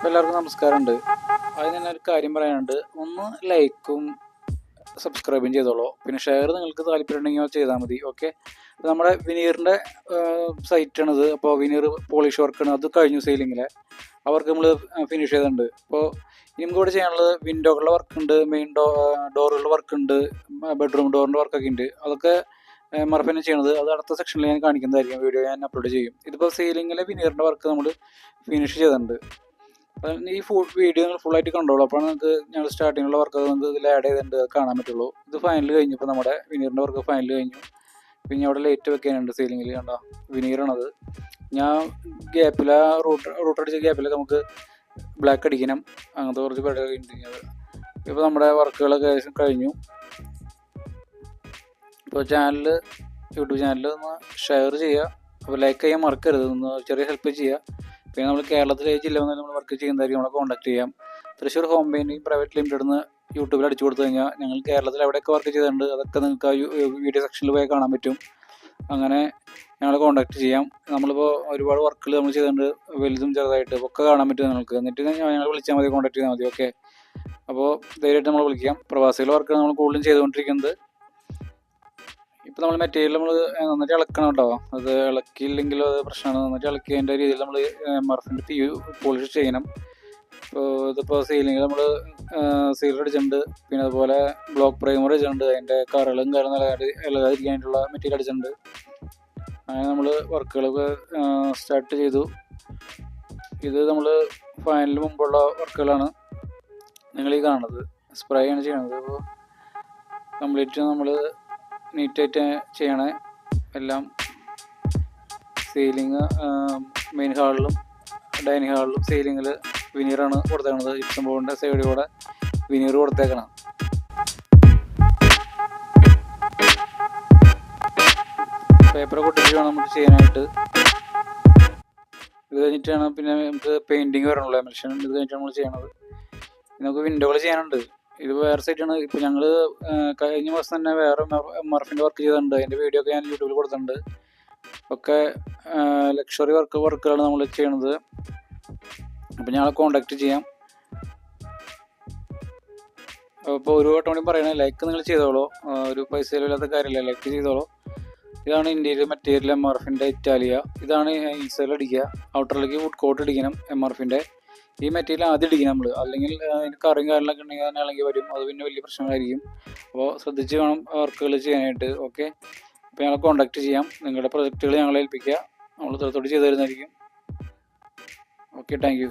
അപ്പോൾ എല്ലാവർക്കും നമസ്കാരമുണ്ട്. അതിന് തന്നെ ഒരു കാര്യം പറയാനുണ്ട്. ഒന്ന് ലൈക്കും സബ്സ്ക്രൈബും ചെയ്തോളൂ. പിന്നെ ഷെയർ നിങ്ങൾക്ക് താല്പര്യമുണ്ടെങ്കിൽ ചെയ്താൽ മതി. ഓക്കെ നമ്മുടെ വിനീറിന്റെ സൈറ്റാണിത് അപ്പോൾ വിനീർ പോളിഷ് വർക്കാണ് അത് കഴിഞ്ഞു സെയിലിങ്ങിലെ അവർക്ക് നമ്മൾ ഫിനിഷ് ചെയ്തിട്ടുണ്ട്. അപ്പോൾ ഇനി നമുക്ക് ഇവിടെ ചെയ്യാനുള്ളത് വിൻഡോകളുടെ വർക്ക് ഉണ്ട് മെയിൻ ഡോ ഡോറുകളുടെ വർക്ക് ഉണ്ട് ബെഡ്റൂം ഡോറിന്റെ വർക്കൊക്കെ ഉണ്ട്. അതൊക്കെ മറഫിനെ ചെയ്യണത് അത് അടുത്ത സെക്ഷനിൽ ഞാൻ കാണിക്കുന്നതായിരിക്കും. വീഡിയോ ഞാൻ അപ്ലോഡ് ചെയ്യും. ഇതിപ്പോൾ സീലിങ്ങിലെ വിനീറിന്റെ വർക്ക് നമ്മൾ ഫിനിഷ് ചെയ്തിട്ടുണ്ട്. അപ്പം ഈ ഫുൾ വീഡിയോ നിങ്ങൾ ഫുള്ളായിട്ട് കണ്ടോളൂ. അപ്പോൾ നിങ്ങൾക്ക് ഞങ്ങൾ സ്റ്റാർട്ടിങ്ങിലുള്ള വർക്ക് നമുക്ക് ഇതിൽ ആഡ് ചെയ്തിട്ടുണ്ട്. കാണാൻ പറ്റുള്ളൂ. ഇത് ഫൈനൽ കഴിഞ്ഞു. ഇപ്പോൾ നമ്മുടെ വിനീറിന്റെ വർക്ക് ഫൈനൽ കഴിഞ്ഞു. പിന്നെ അവിടെ ലൈറ്റ് വെക്കാനുണ്ട് സീലിങ്ങിൽ കണ്ടോ? വിനീറാണത് ഞാൻ ഗ്യാപ്പില റൂട്ട് റൂട്ട് അടിച്ച ഗ്യാപ്പിലൊക്കെ നമുക്ക് ബ്ലാക്ക് അടിക്കണം. അങ്ങനത്തെ കുറച്ച് പരിപാടി ഉണ്ട് ഇപ്പോൾ നമ്മുടെ വർക്കുകളൊക്കെ ഏകദേശം കഴിഞ്ഞു. ഇപ്പോൾ ചാനൽ യൂട്യൂബ് ചാനലിൽ ഒന്ന് ഷെയർ ചെയ്യുക അപ്പോൾ ലൈക്ക് ചെയ്യാൻ മറക്കരുത്. ഒന്ന് ചെറിയ ഹെൽപ്പ് ചെയ്യുക പിന്നെ നമ്മൾ കേരളത്തിലെ ജില്ല വന്നാൽ നമ്മൾ വർക്ക് ചെയ്യുന്നതായിരിക്കും. നമ്മളെ കോൺടാക്ട് ചെയ്യാം. Thrissur home painting private limited നിന്ന് യൂട്യൂബിൽ അടിച്ചു കൊടുത്തു കഴിഞ്ഞാൽ ഞങ്ങൾ കേരളത്തിൽ എവിടെയൊക്കെ വർക്ക് ചെയ്തിട്ടുണ്ട് അതൊക്കെ നിങ്ങൾക്ക് ആ വീഡിയോ സെക്ഷനിൽ പോയി കാണാൻ പറ്റും. അങ്ങനെ ഞങ്ങളെ കോൺടാക്ട് ചെയ്യാം. നമ്മളിപ്പോൾ ഒരുപാട് വർക്കുകൾ നമ്മൾ ചെയ്തിട്ടുണ്ട്. വലുതും ചെറുതായിട്ട് ഒക്കെ കാണാൻ പറ്റും നിങ്ങൾക്ക് എന്നിട്ട് ഞങ്ങൾ വിളിച്ചാൽ മതി കോൺടാക്ട് ചെയ്താൽ മതി. ഓക്കെ അപ്പോൾ ധൈര്യമായിട്ട് നമ്മൾ വിളിക്കാം. പ്രവാസികളുടെ വർക്കാണ് നമ്മൾ കൂടുതലും ചെയ്തുകൊണ്ടിരിക്കുന്നത്. ഇപ്പം നമ്മൾ മെറ്റീരിയൽ നമ്മൾ നന്നായിട്ട് ഇളക്കണം കേട്ടോ അത് ഇളക്കിയില്ലെങ്കിലും അത് പ്രശ്നമാണ് നന്നായിട്ട് ഇളക്കി അതിന്റെ രീതിയിൽ നമ്മൾ മർഫിന്റെ തീ പോളിഷ് ചെയ്യണം. ഇപ്പോൾ ഇതിപ്പോൾ സീലിംഗ് നമ്മൾ സീലർ അടിച്ചിട്ടുണ്ട്. പിന്നെ അതുപോലെ ബ്ലോക്ക് പ്രൈമർ അടിച്ചിട്ടുണ്ട്. അതിന്റെ കറകളും കാര്യം നിലകാതി ഇളകാതിരിക്കാനായിട്ടുള്ള മെറ്റീരിയൽ അടിച്ചിട്ടുണ്ട്. അങ്ങനെ നമ്മൾ വർക്കുകളൊക്കെ സ്റ്റാർട്ട് ചെയ്തു. ഇത് നമ്മൾ ഫൈനലിന് മുമ്പുള്ള വർക്കുകളാണ് നിങ്ങൾ ഈ കാണുന്നത്. സ്പ്രേ ആണ് ചെയ്യണത് അപ്പോൾ കംപ്ലീറ്റ് നമ്മൾ നീറ്റായിട്ട് ചെയ്യണേ. എല്ലാം സീലിങ് മെയിൻ ഹാളിലും ഡൈനിങ് ഹാളിലും സീലിങ്ങിൽ വിനീറാണ് കൊടുത്തേക്കണത്. ഇപ്പം ബോർഡിന്റെ സൈഡിൽ കൂടെ വിനീർ കൊടുത്തേക്കണം. പേപ്പർ വേണം നമുക്ക് ചെയ്യാനായിട്ട്. ഇത് കഴിഞ്ഞിട്ടാണ് പിന്നെ നമുക്ക് പെയിന്റിങ് വരണുള്ളൂ എമൽഷൻ ഇത് കഴിഞ്ഞിട്ടാണ് നമ്മൾ ചെയ്യണത്. നമുക്ക് വിൻഡോകൾ ചെയ്യാനുണ്ട്. ഇത് വേറെ സൈറ്റാണ് ഇപ്പോൾ ഞങ്ങൾ കഴിഞ്ഞ മാസം തന്നെ വേറെ മർഫിന്റെ വർക്ക് ചെയ്തിട്ടുണ്ട്. അതിന്റെ വീഡിയോ ഒക്കെ ഞാൻ യൂട്യൂബിൽ കൊടുത്തിട്ടുണ്ട്. ഒക്കെ ലക്ഷറി വർക്ക് വർക്കുകളാണ് നമ്മൾ ചെയ്യണത്. അപ്പോൾ ഞങ്ങളെ കോണ്ടാക്ട് ചെയ്യാം. അപ്പോൾ ഒരു വട്ടം കൂടി പറയണേ ലൈക്ക് നിങ്ങൾ ചെയ്തോളൂ. ഒരു പൈസ ഇല്ലാത്ത കാര്യമില്ല ലൈക്ക് ചെയ്തോളൂ. ഇതാണ് ഇന്ത്യയിലെ മെറ്റീരിയൽ എം ആർ ഇറ്റാലിയ ഇതാണ് ഇൻസൈൽ അടിക്കുക. ഔട്ടറിലേക്ക് വുഡ് കോട്ട് അടിക്കണം എം ആർ ഈ മെറ്റീരിയൽ ആദ്യം ഇടിക്കും നമ്മൾ അല്ലെങ്കിൽ അതിന് കറിയും കാര്യങ്ങളൊക്കെ ഉണ്ടെങ്കിൽ തന്നെ അല്ലെങ്കിൽ വരും. അത് പിന്നെ വലിയ പ്രശ്നങ്ങളായിരിക്കും. അപ്പോൾ ശ്രദ്ധിച്ച് വേണം വർക്കുകൾ ചെയ്യാനായിട്ട്. ഓക്കെ അപ്പോൾ ഞങ്ങളെ കോൺടാക്ട് ചെയ്യാം. നിങ്ങളുടെ പ്രൊജക്റ്റുകൾ ഞങ്ങളെ ഏൽപ്പിക്കുക. നമ്മൾ തീർത്തോട്ട് ചെയ്തു തരുന്നതായിരിക്കും. Okay thank you